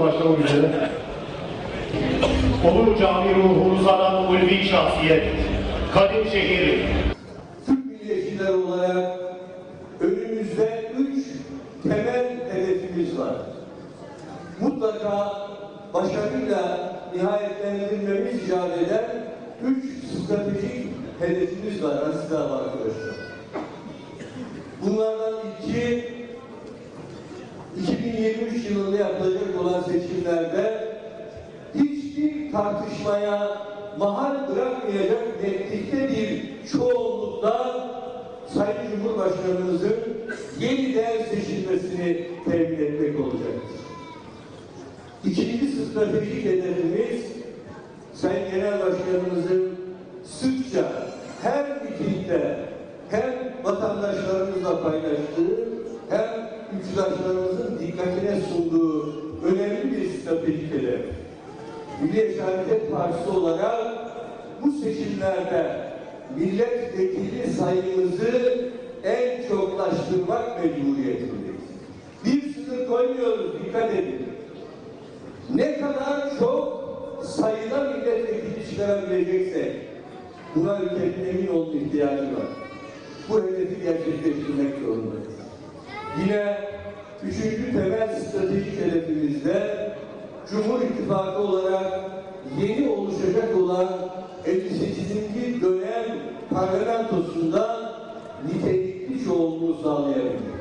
başlamak üzere. Olur cami ruhunu saran ulvi şahsiyet, kadim şehir, Türk milliyetçiler olarak önümüzde üç temel hedefimiz var. Mutlaka başarıyla nihayetlendirmemiz icap eden üç stratejik hedefimiz var aziz arkadaşlar. Bunlardan ilki 2023 yılında yapılacak olan seçimlerde hiçbir tartışmaya mahal bırakmayacak netlikte bir çoğunlukla Sayın Cumhurbaşkanımızın yeniden seçilmesini temin etmek olacaktır. İkinci stratejik hedefimiz Sayın Genel Başkanımızın sıkça hem mitingde hem vatandaşlarımızla paylaştığı hem ülküdaşlarımızın Milliyetçi Hareket Partisi olarak bu seçimlerde milletvekili sayımızı en çoklaştırmak mecburiyetindeyiz. Bir sınır koymuyoruz, dikkat edin. Ne kadar çok sayıda milletvekili çıkarabileceksek buna ülkenin emin olma ihtiyacı var. Bu hedefi gerçekleştirmek zorundayız. Yine üçüncü temel stratejik hedefimizde Cumhur İttifakı olarak yeni oluşacak olan 58. dönem parlamentosunda nitelikli çoğunluğu sağlayabilmek.